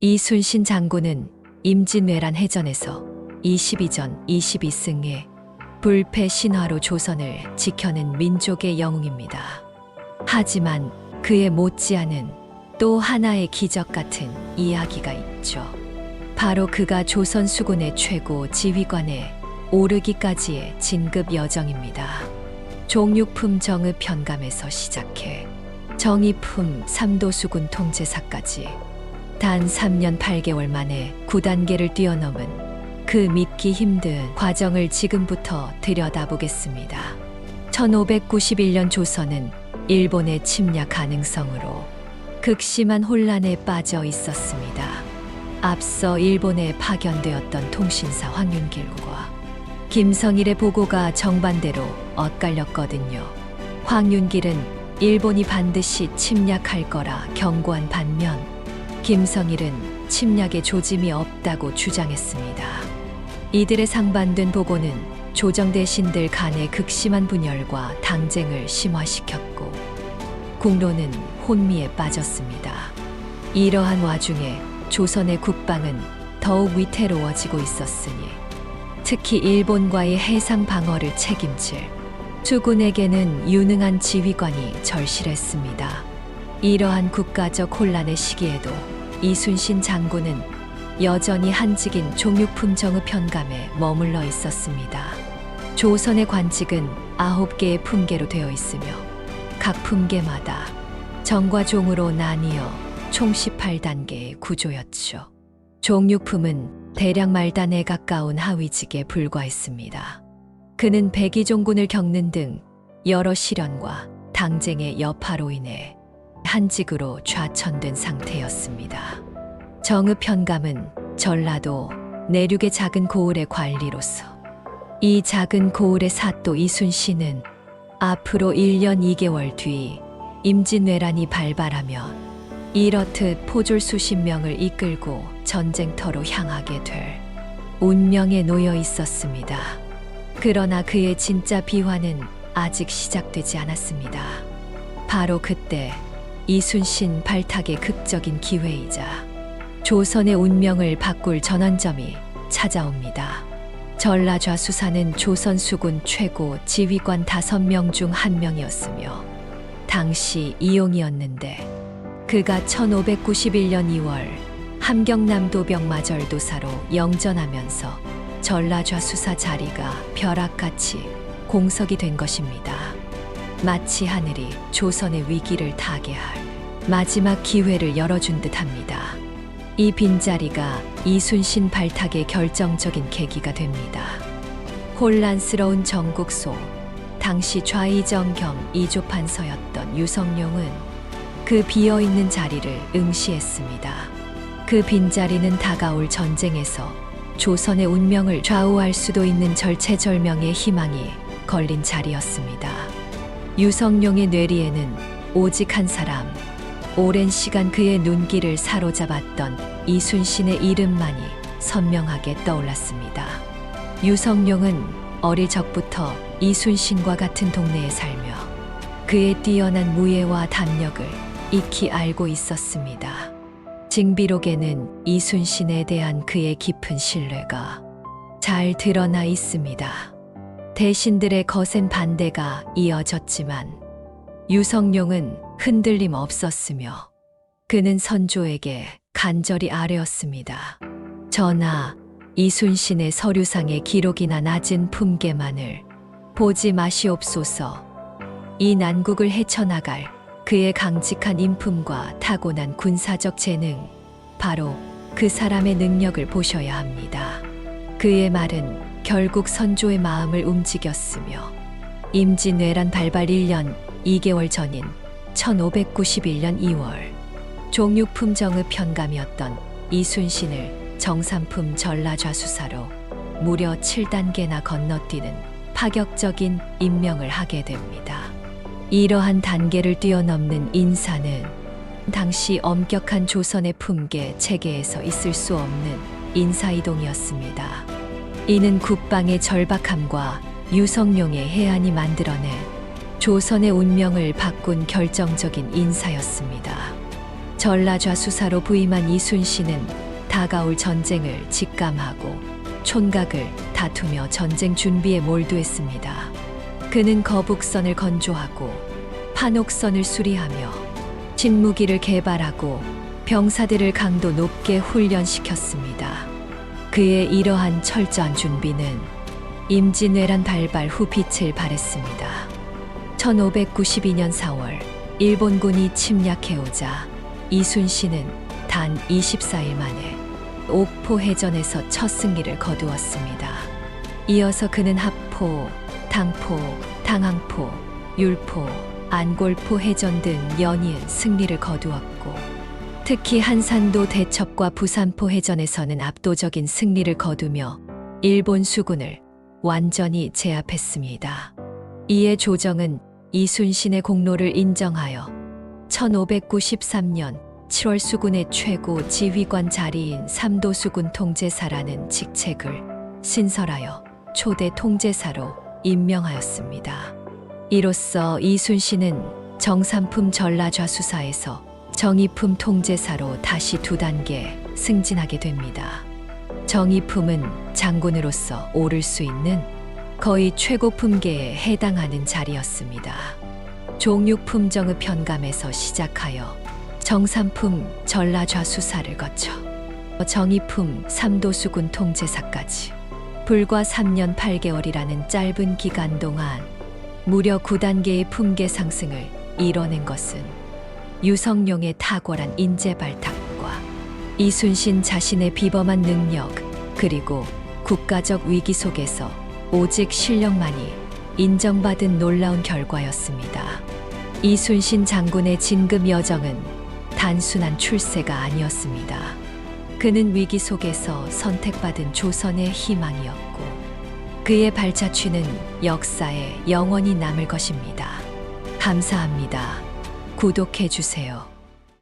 이순신 장군은 임진왜란 해전에서 22전 22승에 불패 신화로 조선을 지켜낸 민족의 영웅입니다. 하지만 그에 못지않은 또 하나의 기적 같은 이야기가 있죠. 바로 그가 조선 수군의 최고 지휘관에 오르기까지의 진급 여정입니다. 종육품 정읍 현감에서 시작해 정의품 삼도수군 통제사까지 단 3년 8개월 만에 9단계를 뛰어넘은 그 믿기 힘든 과정을 지금부터 들여다보겠습니다. 1591년 조선은 일본의 침략 가능성으로 극심한 혼란에 빠져 있었습니다. 앞서 일본에 파견되었던 통신사 황윤길과 김성일의 보고가 정반대로 엇갈렸거든요. 황윤길은 일본이 반드시 침략할 거라 경고한 반면 김성일은 침략의 조짐이 없다고 주장했습니다. 이들의 상반된 보고는 조정 대신들 간의 극심한 분열과 당쟁을 심화시켰고 국로는 혼미에 빠졌습니다. 이러한 와중에 조선의 국방은 더욱 위태로워지고 있었으니 특히 일본과의 해상 방어를 책임질 수군에게는 유능한 지휘관이 절실했습니다. 이러한 국가적 혼란의 시기에도 이순신 장군은 여전히 한직인 종육품 정읍 현감에 머물러 있었습니다. 조선의 관직은 아홉 개의 품계로 되어 있으며 각 품계마다 정과 종으로 나뉘어 총 18단계의 구조였죠. 종육품은 대략 말단에 가까운 하위직에 불과했습니다. 그는 백이종군을 겪는 등 여러 시련과 당쟁의 여파로 인해 한직으로 좌천된 상태였습니다. 정읍 현감은 전라도 내륙의 작은 고을의 관리로서 이 작은 고을의 사또 이순신은 앞으로 1년 2개월 뒤 임진왜란이 발발하면 이렇듯 포졸 수십 명을 이끌고 전쟁터로 향하게 될 운명에 놓여 있었습니다. 그러나 그의 진짜 비화는 아직 시작되지 않았습니다. 바로 그때 이순신 발탁의 극적인 기회이자 조선의 운명을 바꿀 전환점이 찾아옵니다. 전라좌 수사는 조선 수군 최고 지휘관 다섯 명 중 한 명이었으며 당시 이용이었는데 그가 1591년 2월 함경남도 병마절 도사로 영전하면서 전라좌 수사 자리가 벼락같이 공석이 된 것입니다. 마치 하늘이 조선의 위기를 타개할 마지막 기회를 열어준 듯합니다. 이 빈자리가 이순신 발탁의 결정적인 계기가 됩니다. 혼란스러운 정국 속 당시 좌의정 겸 이조판서였던 유성룡은 그 비어 있는 자리를 응시했습니다. 그 빈자리는 다가올 전쟁에서 조선의 운명을 좌우할 수도 있는 절체절명의 희망이 걸린 자리였습니다. 유성룡의 뇌리에는 오직 한 사람, 오랜 시간 그의 눈길을 사로잡았던 이순신의 이름만이 선명하게 떠올랐습니다. 유성룡은 어릴 적부터 이순신과 같은 동네에 살며 그의 뛰어난 무예와 담력을 익히 알고 있었습니다. 징비록에는 이순신에 대한 그의 깊은 신뢰가 잘 드러나 있습니다. 대신들의 거센 반대가 이어졌지만 유성룡은 흔들림 없었으며 그는 선조에게 간절히 아뢰었습니다. 전하, 이순신의 서류상의 기록이나 낮은 품계만을 보지 마시옵소서. 이 난국을 헤쳐나갈 그의 강직한 인품과 타고난 군사적 재능, 바로 그 사람의 능력을 보셔야 합니다. 그의 말은 결국 선조의 마음을 움직였으며 임진왜란 발발 1년 2개월 전인 1591년 2월 종육품 정읍 현감이었던 이순신을 정삼품 전라좌수사로 무려 7단계나 건너뛰는 파격적인 임명을 하게 됩니다. 이러한 단계를 뛰어넘는 인사는 당시 엄격한 조선의 품계 체계에서 있을 수 없는 인사이동이었습니다. 이는 국방의 절박함과 유성룡의 해안이 만들어낸 조선의 운명을 바꾼 결정적인 인사였습니다. 전라좌 수사로 부임한 이순신은 다가올 전쟁을 직감하고 촌각을 다투며 전쟁 준비에 몰두했습니다. 그는 거북선을 건조하고 판옥선을 수리하며 진무기를 개발하고 병사들을 강도 높게 훈련시켰습니다. 그의 이러한 철저한 준비는 임진왜란 발발 후 빛을 발했습니다. 1592년 4월 일본군이 침략해오자 이순신은 단 24일 만에 옥포 해전에서 첫 승리를 거두었습니다. 이어서 그는 합포, 당포, 당항포, 율포, 안골포 해전 등 연이은 승리를 거두었고 특히 한산도 대첩과 부산포 해전에서는 압도적인 승리를 거두며 일본 수군을 완전히 제압했습니다. 이에 조정은 이순신의 공로를 인정하여 1593년 7월 수군의 최고 지휘관 자리인 삼도 수군 통제사라는 직책을 신설하여 초대 통제사로 임명하였습니다. 이로써 이순신은 정삼품 전라좌수사에서 정의품 통제사로 다시 두 단계 승진하게 됩니다. 정의품은 장군으로서 오를 수 있는 거의 최고 품계에 해당하는 자리였습니다. 종육품 정의 편감에서 시작하여 정삼품 전라좌수사를 거쳐 정의품 삼도수군 통제사까지 불과 3년 8개월이라는 짧은 기간 동안 무려 9단계의 품계 상승을 이뤄낸 것은 유성룡의 탁월한 인재 발탁과 이순신 자신의 비범한 능력 그리고 국가적 위기 속에서 오직 실력만이 인정받은 놀라운 결과였습니다. 이순신 장군의 진급 여정은 단순한 출세가 아니었습니다. 그는 위기 속에서 선택받은 조선의 희망이었고 그의 발자취는 역사에 영원히 남을 것입니다. 감사합니다. 구독해 주세요.